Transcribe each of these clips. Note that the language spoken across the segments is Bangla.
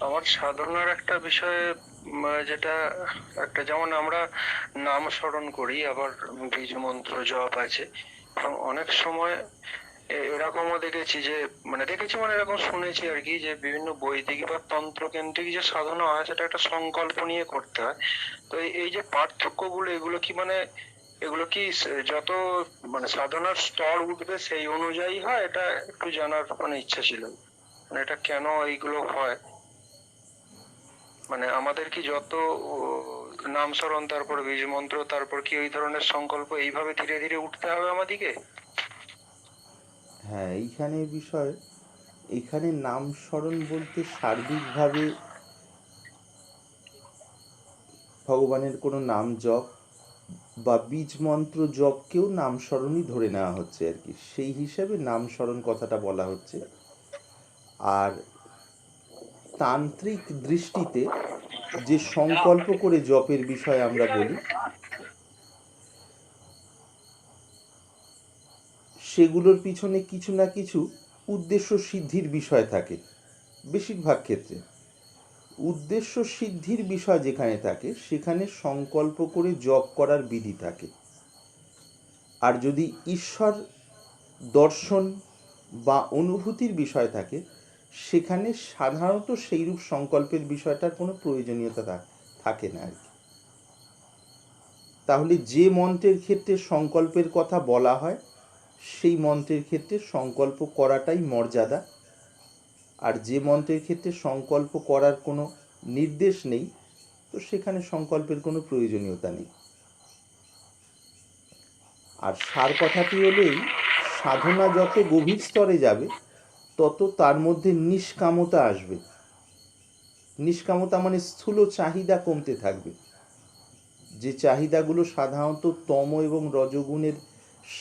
আমার সাধনার একটা বিষয়ে যেটা একটা যেমন আমরা নাম স্মরণ করি, আবার বীজ মন্ত্র জপ আছে। এবং অনেক সময় এরকমও দেখেছি যে মানে দেখেছি মানে এরকম শুনেছি আর কি, যে বিভিন্ন বৈদিক বা তন্ত্রকেন্দ্রিক যে সাধনা হয়, সেটা একটা সংকল্প নিয়ে করতে হয়। তো এই যে পার্থক্যগুলো, এগুলো কি মানে এগুলো কি যত মানে সাধনার স্তর উঠবে সেই অনুযায়ী হয়? এটা একটু জানার মানে ইচ্ছা ছিল। মানে এটা কেন এইগুলো হয়? মানে আমাদের কি যত নাম স্মরণ তারপর বীজ মন্ত্র তারপর কি ওই ধরনের সংকল্প এইভাবে ধীরে ধীরে উঠতে হবে আমাদিকে? হ্যাঁ এইখানে বিষয় এখানে নাম স্মরণ বলতে সার্বিকভাবে ভগবানের কোনো নাম জপ বা বীজ মন্ত্র জপকেও নাম স্মরণই ধরে নেওয়া হচ্ছে আর কি। সেই হিসাবে নাম স্মরণ কথাটা বলা হচ্ছে। আর তান্ত্রিক দৃষ্টিতে যে সংকল্প করে জপের বিষয় আমরা বলি, সেগুলোর পিছনে কিছু না কিছু উদ্দেশ্য সিদ্ধির বিষয় থাকে, বেশিরভাগ ক্ষেত্রে। উদ্দেশ্য সিদ্ধির বিষয় যেখানে থাকে, সেখানে সংকল্প করে জপ করার বিধি থাকে। আর যদি ঈশ্বর দর্শন বা অনুভূতির বিষয় থাকে সেখানে সাধারণত সেইরূপ সংকল্পের বিষয়টার কোনো প্রয়োজনীয়তা থাকে না আর কি। তাহলে যে মন্ত্রের ক্ষেত্রে সংকল্পের কথা বলা হয়, সেই মন্ত্রের ক্ষেত্রে সংকল্প করাটাই মর্যাদা। আর যে মন্ত্রের ক্ষেত্রে সংকল্প করার কোনো নির্দেশ নেই, তো সেখানে সংকল্পের কোনো প্রয়োজনীয়তা নেই। আর সার কথাটি হলেই সাধনা যত গভীর স্তরে যাবে তত তার মধ্যে নিষ্কামতা আসবে। নিষ্কামতা মানে স্থূল চাহিদা কমতে থাকবে। যে চাহিদাগুলো সাধারণত তম এবং রজগুণের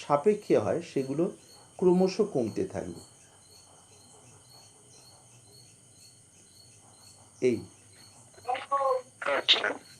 সাপেক্ষে হয়, সেগুলো ক্রমশ কমতে থাকবে। এই। আচ্ছা।